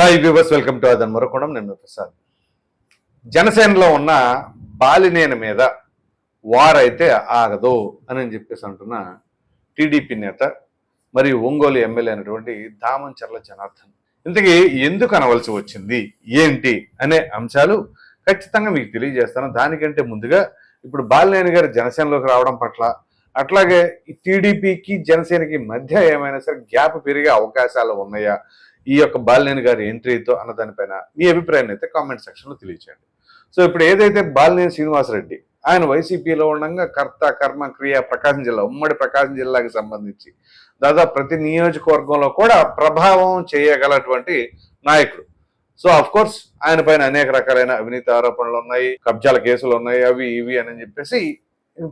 Hi viewers welcome to అదన్ మరొకడం. నేను ప్రసాద్. జనసేనలో ఉన్న బాలినేని మీద వారైతే ఆగదు అని చెప్పేసి అంటున్న టీడీపీ నేత మరియు ఒంగోలు ఎమ్మెల్యే అయినటువంటి దామంచర్ల జనార్దన్. ఇంతకీ ఎందుకు అనవలసి వచ్చింది? ఏంటి? అనే అంశాలు ఖచ్చితంగా మీకు తెలియజేస్తాను. దానికంటే ముందుగా ఇప్పుడు బాలినేని గారు జనసేనలోకి రావడం పట్ల అట్లాగే ఈ టీడీపీకి జనసేనకి మధ్య ఏమైనా సరే గ్యాప్ పెరిగే అవకాశాలు ఉన్నాయా? ఈ యొక్క బాలినేని గారి ఎంట్రీతో అన్న దానిపైన మీ అభిప్రాయాన్ని అయితే కామెంట్ సెక్షన్లో తెలియచేయండి. సో ఇప్పుడు ఏదైతే బాలినేని శ్రీనివాసరెడ్డి ఆయన వైసీపీలో ఉండగా కర్త కర్మ క్రియ ప్రకాశం జిల్లా ఉమ్మడి ప్రకాశం జిల్లాకి సంబంధించి దాదాపు ప్రతి నియోజకవర్గంలో కూడా ప్రభావం చేయగలటువంటి నాయకుడు. సో అఫ్ కోర్స్ ఆయన పైన అనేక రకాలైన అవినీతి ఆరోపణలు ఉన్నాయి కబ్జాల కేసులు ఉన్నాయి అవి ఇవి అని చెప్పేసి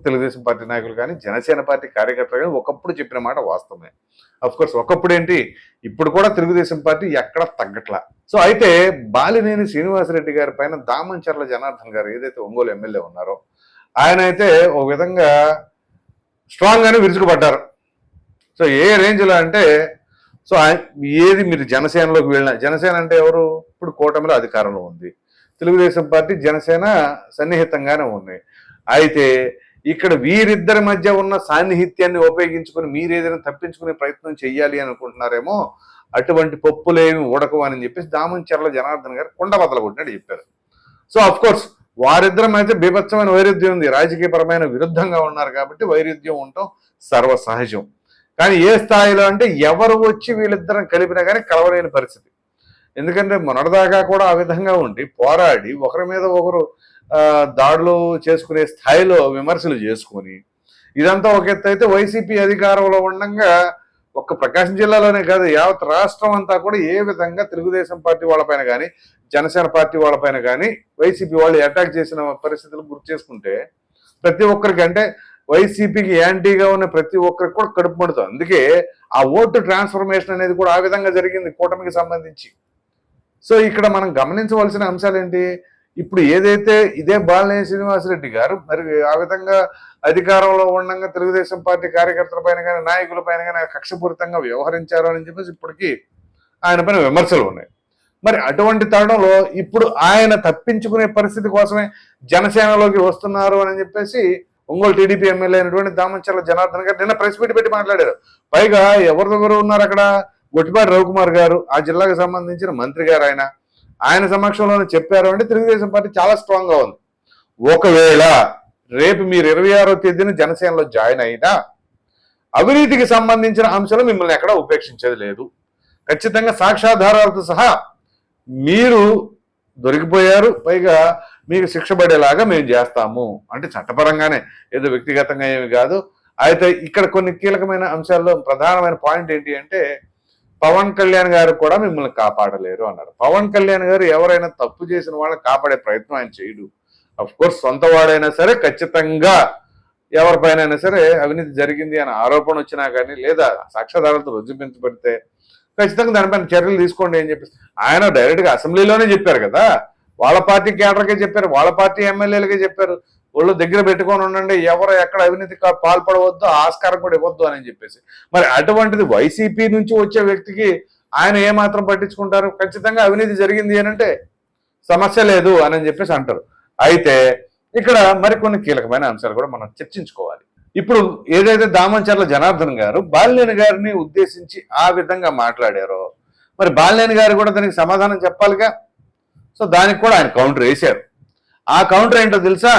తెలుగుదేశం పార్టీ నాయకులు కానీ జనసేన పార్టీ కార్యకర్తలు కానీ ఒకప్పుడు చెప్పిన మాట వాస్తవమే. అఫ్ కోర్స్ ఒకప్పుడు ఏంటి? ఇప్పుడు కూడా తెలుగుదేశం పార్టీ ఎక్కడ తగ్గట్లా. సో అయితే బాలినేని శ్రీనివాసరెడ్డి గారి పైన దామంచర్ల జనార్దన్ గారు ఏదైతే ఒంగోలు ఎమ్మెల్యే ఉన్నారో ఆయన అయితే ఒక విధంగా స్ట్రాంగ్ గానే విరుచుకుపడ్డారు. సో ఏ రేంజ్లో అంటే సో ఆయన ఏది మీరు జనసేనలోకి వెళ్ళిన జనసేన అంటే ఎవరు? ఇప్పుడు కూటమిలో అధికారంలో ఉంది. తెలుగుదేశం పార్టీ జనసేన సన్నిహితంగానే ఉంది. అయితే ఇక్కడ వీరిద్దరి మధ్య ఉన్న సాన్నిహిత్యాన్ని ఉపయోగించుకొని మీరు ఏదైనా తప్పించుకునే ప్రయత్నం చేయాలి అనుకుంటున్నారేమో అటువంటి పప్పులేమి ఉడకవు అని చెప్పేసి దామంచెర్ల జనార్దన్ గారు కొండ బద్దలు కొట్టినట్టు చెప్పారు. సో అఫ్ కోర్స్ వారిద్దరం అయితే బీభత్సమైన వైరుధ్యం ఉంది. రాజకీయపరమైన విరుద్ధంగా ఉన్నారు కాబట్టి వైరుధ్యం ఉండటం సర్వసహజం. కానీ ఏ స్థాయిలో అంటే ఎవరు వచ్చి వీళ్ళిద్దరం కలిపినా కానీ కలవలేని పరిస్థితి. ఎందుకంటే మొన్నటిదాకా కూడా ఆ విధంగా ఉండి పోరాడి ఒకరి మీద ఒకరు దాడులు చేసుకునే స్థాయిలో విమర్శలు చేసుకొని ఇదంతా ఒక ఎత్తు అయితే వైసీపీ అధికారంలో ఉండగా ఒక్క ప్రకాశం జిల్లాలోనే కాదు యావత్ రాష్ట్రం అంతా కూడా ఏ విధంగా తెలుగుదేశం పార్టీ వాళ్ళపైన కానీ జనసేన పార్టీ వాళ్ళపైన కానీ వైసీపీ వాళ్ళు అటాక్ చేసిన పరిస్థితులు గుర్తు చేసుకుంటే ప్రతి ఒక్కరికి అంటే వైసీపీకి యాంటీగా ఉన్న ప్రతి ఒక్కరికి కూడా కడుపు పడుతుంది అందుకే ఆ ఓటు ట్రాన్స్ఫర్మేషన్ అనేది కూడా ఆ విధంగా జరిగింది కూటమికి సంబంధించి. సో ఇక్కడ మనం గమనించవలసిన అంశాలు ఏంటి? ఇప్పుడు ఏదైతే ఇదే బాలనేని శ్రీనివాసరెడ్డి గారు మరి ఆ విధంగా అధికారంలో ఉండగా తెలుగుదేశం పార్టీ కార్యకర్తల పైన కానీ నాయకుల పైన కానీ కక్షపూరితంగా వ్యవహరించారు అని చెప్పేసి ఇప్పటికీ ఆయన పైన విమర్శలు ఉన్నాయి. మరి అటువంటి తరుణంలో ఇప్పుడు ఆయన తప్పించుకునే పరిస్థితి కోసమే జనసేనలోకి వస్తున్నారు అని చెప్పేసి ఒంగోలు టీడీపీ ఎమ్మెల్యే అయినటువంటి దామంచర్ల జనార్దన్ గారు నిన్న ప్రెస్ మీట్ పెట్టి మాట్లాడారు. పైగా ఎవరిదెవరు ఉన్నారు అక్కడ? గొట్టిపాటి రవికుమార్ గారు ఆ జిల్లాకు సంబంధించిన మంత్రి గారు ఆయన. ఆయన సమక్షంలోనే చెప్పారు అంటే తెలుగుదేశం పార్టీ చాలా స్ట్రాంగ్గా ఉంది. ఒకవేళ రేపు మీరు ఇరవై ఆరో తేదీన జనసేనలో జాయిన్ అయినా అవినీతికి సంబంధించిన అంశాలు మిమ్మల్ని ఎక్కడ ఉపేక్షించేది లేదు. ఖచ్చితంగా సాక్ష్యాధారాలతో సహా మీరు దొరికిపోయారు పైగా మీకు శిక్ష పడేలాగా మేము చేస్తాము. అంటే చట్టపరంగానే ఏదో వ్యక్తిగతంగా ఏమి కాదు. అయితే ఇక్కడ కొన్ని కీలకమైన అంశాల్లో ప్రధానమైన పాయింట్ ఏంటి అంటే పవన్ కళ్యాణ్ గారు కూడా మిమ్మల్ని కాపాడలేరు అన్నారు. పవన్ కళ్యాణ్ గారు ఎవరైనా తప్పు చేసిన వాళ్ళని కాపాడే ప్రయత్నం ఆయన చేయడు. అఫ్ కోర్స్ సొంత వాడైనా సరే ఖచ్చితంగా ఎవరిపైన అయినా సరే అవినీతి జరిగింది అనే ఆరోపణ వచ్చినా కానీ లేదా సాక్ష్యాధారాలతో రుజుపించబడితే ఖచ్చితంగా దానిపైన చర్యలు తీసుకోండి అని చెప్పేసి ఆయన డైరెక్ట్గా అసెంబ్లీలోనే చెప్పారు కదా. వాళ్ళ పార్టీ కేడర్కే చెప్పారు వాళ్ళ పార్టీ ఎమ్మెల్యేలకే చెప్పారు. ఒళ్ళు దగ్గర పెట్టుకొని ఉండండి ఎవరు ఎక్కడ అవినీతి పాల్పడవద్దు ఆస్కారం కూడా ఇవ్వద్దు అని చెప్పేసి. మరి అటువంటిది వైసీపీ నుంచి వచ్చే వ్యక్తికి ఆయన ఏమాత్రం పట్టించుకుంటారు? ఖచ్చితంగా అవినీతి జరిగింది అని అంటే సమస్య లేదు అని చెప్పేసి అంటారు. అయితే ఇక్కడ మరికొన్ని కీలకమైన అంశాలు కూడా మనం చర్చించుకోవాలి. ఇప్పుడు ఏదైతే దామంచర్ల జనార్దన్ గారు బాలినేని గారిని ఉద్దేశించి ఆ విధంగా మాట్లాడారో మరి బాలినేని గారు కూడా దానికి సమాధానం చెప్పాలిగా? సో దానికి కూడా ఆయన కౌంటర్ వేశారు. ఆ కౌంటర్ ఏంటో తెలుసా?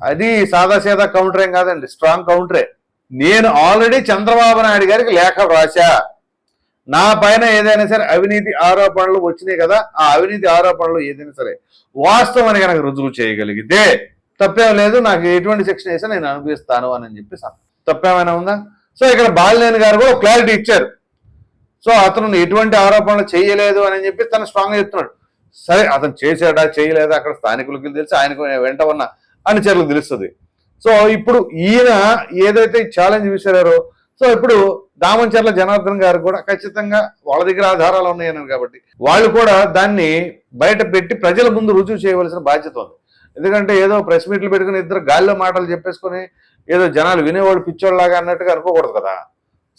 అది సాదాసీదా కౌంటర్ ఏం కాదండి స్ట్రాంగ్ కౌంటరే నేను ఆల్రెడీ చంద్రబాబు నాయుడు గారికి లేఖ రాశా నా పైన ఏదైనా సరే అవినీతి ఆరోపణలు వచ్చినాయి కదా ఆ అవినీతి ఆరోపణలు ఏదైనా సరే వాస్తవాన్ని కనుక రుజువు చేయగలిగితే తప్పేం లేదు నాకు ఎటువంటి శిక్షణ వేసా నేను అనుభవిస్తాను అని చెప్పి తప్పేమైనా ఉందా? సో ఇక్కడ బాలినేని గారు కూడా క్లారిటీ ఇచ్చారు. సో అతను ఎటువంటి ఆరోపణలు చేయలేదు అని చెప్పి తను స్ట్రాంగ్ చెప్తున్నాడు. సరే అతను చేశాడా చేయలేదా? అక్కడ స్థానికులకి తెలిసి ఆయనకు వెంట ఉన్న అనుచరులకు తెలుస్తుంది. సో ఇప్పుడు ఈయన ఏదైతే ఛాలెంజ్ విసిరారో సో ఇప్పుడు దామంచర్ల జనార్దన్ గారు కూడా ఖచ్చితంగా వాళ్ళ దగ్గర ఆధారాలు ఉన్నాయన్నారు కాబట్టి వాళ్ళు కూడా దాన్ని బయట పెట్టి ప్రజల ముందు రుజువు చేయవలసిన బాధ్యత ఉంది. ఎందుకంటే ఏదో ప్రెస్ మీట్లు పెట్టుకుని ఇద్దరు గాల్లో మాటలు చెప్పేసుకొని ఏదో జనాలు వినేవాడు పిచ్చోళ్ళలాగా అన్నట్టుగా అనుకోకూడదు కదా.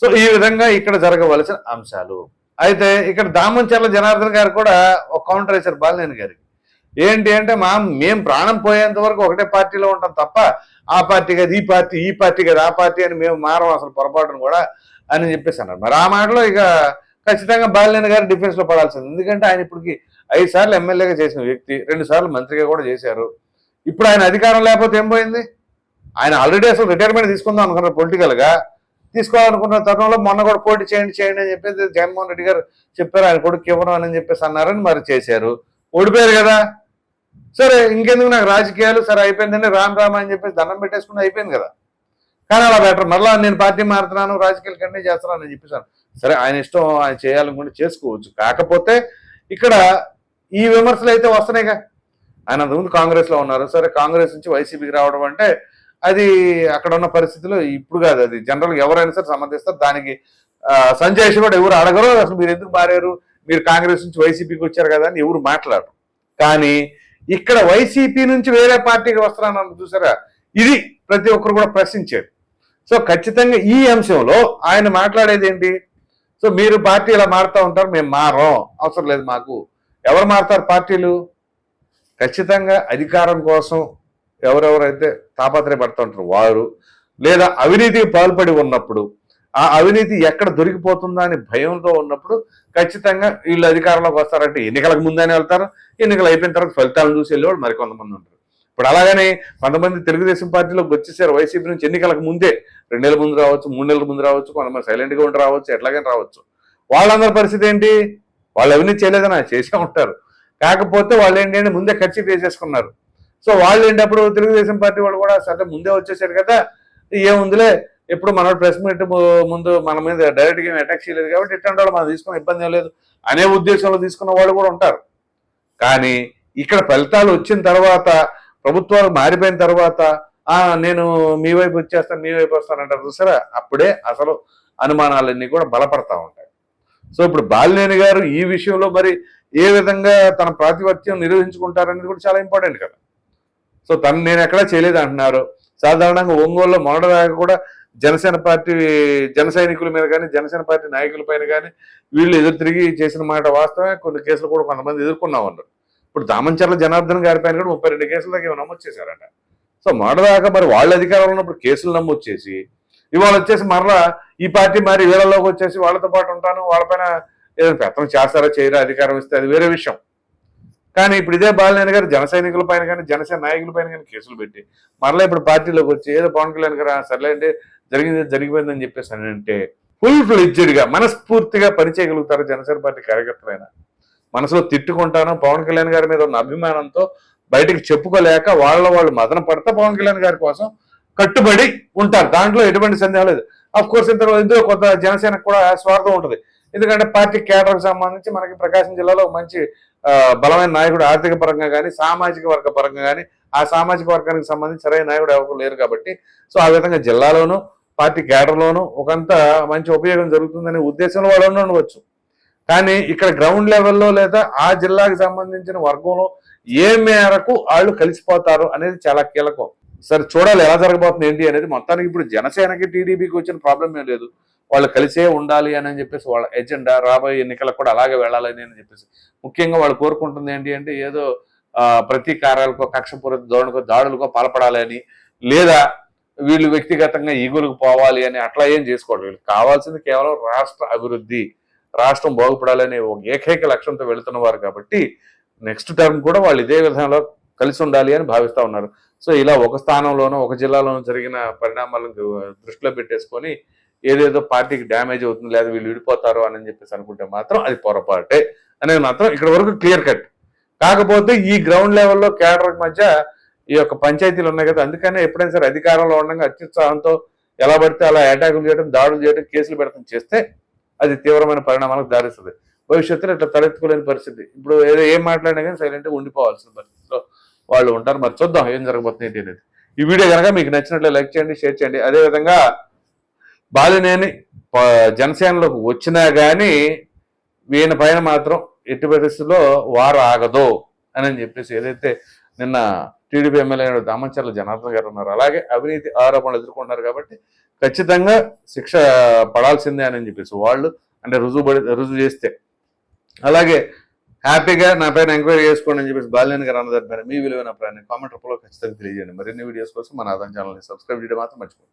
సో ఈ విధంగా ఇక్కడ జరగవలసిన అంశాలు. అయితే ఇక్కడ దామంచర్ల జనార్దన్ గారు కూడా ఒక కౌంటర్ వేశారు బాలినేని గారికి. ఏంటి అంటే మా మేము ప్రాణం పోయేంత వరకు ఒకటే పార్టీలో ఉంటాం తప్ప ఆ పార్టీ కాదు ఈ పార్టీ ఈ పార్టీ కాదు ఆ పార్టీ అని మేము మారం అసలు పొరపాటును కూడా అని చెప్పేసి అన్నారు. మరి ఆ మాటలో ఇక ఖచ్చితంగా బాలినేని గారు డిఫెన్స్లో పడాల్సింది. ఎందుకంటే ఆయన ఇప్పటికి ఐదు సార్లు ఎమ్మెల్యేగా చేసిన వ్యక్తి రెండు సార్లు మంత్రిగా కూడా చేశారు. ఇప్పుడు ఆయన అధికారం లేకపోతే ఏం పోయింది? ఆయన ఆల్రెడీ అసలు రిటైర్మెంట్ తీసుకుందాం అనుకున్నారు పొలిటికల్గా తీసుకోవాలనుకున్న తరుణంలో మొన్న కూడా పోటీ చేయండి చేయండి అని చెప్పేసి జగన్మోహన్ రెడ్డి గారు చెప్పారు. ఆయన కొడుకు ఇవ్వను అని చెప్పేసి అన్నారని మరి చేశారు. ఓడిపోయారు కదా. సరే ఇంకెందుకు నాకు రాజకీయాలు? సరే అయిపోయిందండి రామ్ రామ్ అని చెప్పేసి దండం పెట్టేసుకుని అయిపోయింది కదా. కానీ అలా బెటర్. మరలా నేను పార్టీ మారుతున్నాను రాజకీయాలు కంటే చేస్తున్నాను అని చెప్పేసాను. సరే ఆయన ఇష్టం ఆయన చేయాలనుకుంటే చేసుకోవచ్చు. కాకపోతే ఇక్కడ ఈ విమర్శలు అయితే వస్తున్నాయిగా. ఆయన అంతకుముందు కాంగ్రెస్లో ఉన్నారు. సరే కాంగ్రెస్ నుంచి వైసీపీకి రావడం అంటే అది అక్కడ ఉన్న పరిస్థితిలో ఇప్పుడు కాదు. అది జనరల్గా ఎవరైనా సరే సమర్థిస్తారు దానికి సంజయ్ కూడా ఎవరు అడగరు. అసలు మీరు ఎందుకు మారారు? మీరు కాంగ్రెస్ నుంచి వైసీపీకి వచ్చారు కదా అని ఎవరు మాట్లాడరు. కానీ ఇక్కడ వైసీపీ నుంచి వేరే పార్టీకి వస్తున్నాను చూసారా? ఇది ప్రతి ఒక్కరు కూడా ప్రశ్నించారు సో ఖచ్చితంగా ఈ అంశంలో ఆయన మాట్లాడేది ఏంటి? సో మీరు పార్టీ ఇలా మారుతూ ఉంటారు మేము మారం అవసరం లేదు మాకు. ఎవరు మారుతారు పార్టీలు? ఖచ్చితంగా అధికారం కోసం ఎవరెవరైతే తాపత్రయపడుతూ ఉంటారు వారు లేదా అవినీతికి పాల్పడి ఉన్నప్పుడు ఆ అవినీతి ఎక్కడ దొరికిపోతుందా అని భయంతో ఉన్నప్పుడు ఖచ్చితంగా వీళ్ళు అధికారంలోకి వస్తారంటే ఎన్నికలకు ముందని వెళ్తారు. ఎన్నికలు అయిపోయిన తర్వాత ఫలితాలను చూసి వెళ్ళేవాడు మరికొంతమంది ఉంటారు. ఇప్పుడు అలాగని కొంతమంది తెలుగుదేశం పార్టీలోకి వచ్చేసారు. వైసీపీ నుంచి ఎన్నికలకు ముందే రెండు నెలల ముందు రావచ్చు మూడు నెలల ముందు రావచ్చు కొంతమంది సైలెంట్గా ఉండి రావచ్చు ఎట్లాగైనా రావచ్చు. వాళ్ళందరి పరిస్థితి ఏంటి? వాళ్ళు అవినీతి చేయలేదని చేసే ఉంటారు. కాకపోతే వాళ్ళు ఏంటి ముందే ఖర్చు వేసేసుకున్నారు సో వాళ్ళు ఏంటి అప్పుడు తెలుగుదేశం పార్టీ వాళ్ళు కూడా సరే ముందే వచ్చేసారు కదా ఏముందిలే? ఎప్పుడు మన ప్రెస్ మీట్ ముందు మన మీద డైరెక్ట్గా ఏమి అటాక్ చేయలేదు కాబట్టి ఇట్లాంటి వాళ్ళు మనం తీసుకున్న ఇబ్బంది ఏం లేదు. అనే ఉద్దేశంలో తీసుకున్న వాళ్ళు కూడా ఉంటారు. కానీ ఇక్కడ ఫలితాలు వచ్చిన తర్వాత ప్రభుత్వాలు మారిపోయిన తర్వాత నేను మీ వైపు వచ్చేస్తాను మీ వైపు వస్తానంటారు చూసారా? అప్పుడే అసలు అనుమానాలన్నీ కూడా బలపడతా ఉంటాయి. సో ఇప్పుడు బాలినేని గారు ఈ విషయంలో మరి ఏ విధంగా తన ప్రాతిపత్యం నిర్వహించుకుంటారనేది కూడా చాలా ఇంపార్టెంట్ కదా. సో తను నేను ఎక్కడా చేయలేదు అంటున్నారు. సాధారణంగా ఒంగోలులో మొదటిదాకా కూడా జనసేన పార్టీ జన సైనికుల మీద కానీ జనసేన పార్టీ నాయకుల పైన కానీ వీళ్ళు ఎదురు తిరిగి చేసిన మాట వాస్తవమే. కొన్ని కేసులు కూడా కొంతమంది ఎదుర్కొన్నాం అన్నారు ఇప్పుడు దామంచర్ల జనార్దన్ గారి పైన కూడా ముప్పై రెండు కేసుల దాకా ఏమో నమోదు చేశారట. సో మొదటిదాకా మరి వాళ్ళ అధికారంలో ఉన్నప్పుడు కేసులు నమోదు చేసి ఇవాళ వచ్చేసి మరలా ఈ పార్టీ మరి వీళ్ళలోకి వచ్చేసి వాళ్ళతో పాటు ఉంటాను వాళ్ళపైన ఏదైనా పెత్తనం చేస్తారా చేయరా అధికారం ఇస్తే అది వేరే విషయం. కానీ ఇప్పుడు ఇదే బాలినేని గారు జన సైనికుల పైన కానీ జనసేన నాయకుల పైన కానీ కేసులు పెట్టి మరలా ఇప్పుడు పార్టీలోకి వచ్చి ఏదో పవన్ కళ్యాణ్ గారు సర్లే అంటే జరిగింది జరిగిపోయిందని చెప్పేసి అని అంటే ఫుల్ ఫ్లెడ్జెడ్గా మనస్ఫూర్తిగా పనిచేయగలుగుతారు జనసేన పార్టీ కార్యకర్తలైనా? మనసులో తిట్టుకుంటాను పవన్ కళ్యాణ్ గారి మీద ఉన్న అభిమానంతో బయటికి చెప్పుకోలేక వాళ్ళ వాళ్ళు మదన పడతా పవన్ కళ్యాణ్ గారి కోసం కట్టుబడి ఉంటారు. దాంట్లో ఎటువంటి సందేహం లేదు. అఫ్ కోర్స్ ఇంత ఇందులో కొంత జనసేనకు కూడా స్వార్థం ఉంటుంది. ఎందుకంటే పార్టీ కేడర్కి సంబంధించి మనకి ప్రకాశం జిల్లాలో మంచి బలమైన నాయకుడు ఆర్థిక పరంగా కానీ సామాజిక వర్గ పరంగా కానీ ఆ సామాజిక వర్గానికి సంబంధించి సరైన నాయకుడు ఎవరు లేరు కాబట్టి సో ఆ విధంగా జిల్లాలోనూ పార్టీ కేడర్లోనూ ఒకంత మంచి ఉపయోగం జరుగుతుందనే ఉద్దేశంలో వాళ్ళు ఉండవచ్చు. కానీ ఇక్కడ గ్రౌండ్ లెవెల్లో లేదా ఆ జిల్లాకి సంబంధించిన వర్గంలో ఏ మేరకు వాళ్ళు కలిసిపోతారు అనేది చాలా కీలకం. సరే చూడాలి ఎలా జరగబోతుంది ఏంటి అనేది. మొత్తానికి ఇప్పుడు జనసేనకి టీడీపీకి వచ్చిన ప్రాబ్లం ఏం లేదు. వాళ్ళు కలిసే ఉండాలి అని చెప్పేసి వాళ్ళ ఎజెండా రాబోయే ఎన్నికలకు కూడా అలాగే వెళ్ళాలని అని చెప్పేసి. ముఖ్యంగా వాళ్ళు కోరుకుంటుంది ఏంటి అంటే ఏదో ప్రతీకారాలకో కక్షపూరిత ధోరణికో దాడులకో పాల్పడాలని లేదా వీళ్ళు వ్యక్తిగతంగా ఈగులకు పోవాలి అని అట్లా ఏం చేసుకోవడం వీళ్ళు కావాల్సింది కేవలం రాష్ట్ర అభివృద్ధి రాష్ట్రం బాగుపడాలనే ఒక ఏకైక లక్ష్యంతో వెళుతున్న వారు కాబట్టి నెక్స్ట్ టర్మ్ కూడా వాళ్ళు ఇదే విధంలో కలిసి ఉండాలి అని భావిస్తూ ఉన్నారు. సో ఇలా ఒక స్థానంలోనూ ఒక జిల్లాలోనూ జరిగిన పరిణామాలను దృష్టిలో పెట్టేసుకొని ఏదేదో పార్టీకి డ్యామేజ్ అవుతుంది లేదా వీళ్ళు విడిపోతారు అని చెప్పేసి అనుకుంటే మాత్రం అది పొరపాటే అనేది మాత్రం ఇక్కడ వరకు క్లియర్ కట్. కాకపోతే ఈ గ్రౌండ్ లెవెల్లో కేడర్ మధ్య ఈ యొక్క పంచాయతీలు ఉన్నాయి కదా అందుకనే ఎప్పుడైనా సరే అధికారంలో ఉండగా అత్యుత్సాహంతో ఎలా పడితే అలా అటాకులు చేయడం దాడులు చేయడం కేసులు పెడతాం చేస్తే అది తీవ్రమైన పరిణామాలకు దారిస్తుంది. భవిష్యత్తులో ఇట్లా తలెత్తుకోలేని పరిస్థితి. ఇప్పుడు ఏదో ఏం మాట్లాడినా కానీ సైలెంట్గా ఉండిపోవాల్సిన పరిస్థితిలో వాళ్ళు ఉంటారు. మరి చూద్దాం ఏం జరగబోతుంది ఏంటి అనేది. ఈ వీడియో కనుక మీకు నచ్చినట్లు లైక్ చేయండి షేర్ చేయండి. అదేవిధంగా బాలినేని జనసేనలోకి వచ్చినా కానీ వీళ్ళ పైన మాత్రం ఎట్టి పరిస్థితుల్లో వారు ఆగదు అని చెప్పేసి ఏదైతే నిన్న టీడీపీ ఎమ్మెల్యే దామచర్ల జనార్దన్ గారు ఉన్నారు అలాగే అవినీతి ఆరోపణలు ఎదుర్కొంటున్నారు కాబట్టి ఖచ్చితంగా శిక్ష పడాల్సిందే అని చెప్పేసి వాళ్ళు అంటే రుజువు పడి రుజువు చేస్తే. అలాగే హ్యాపీగా నా పైన ఎంక్వైరీ చేసుకోండి అని చెప్పేసి బాలినేని గారు అన్నదాని పైన మీ విలువైన అభిప్రాయాన్ని కామెంట్ రూపంలో ఖచ్చితంగా తెలియజేయండి. మరిన్ని వీడియోస్ కోసం మన ఆదాయం ఛానల్ని సబ్స్క్రైబ్ చేయడం మాత్రం మర్చిపోండి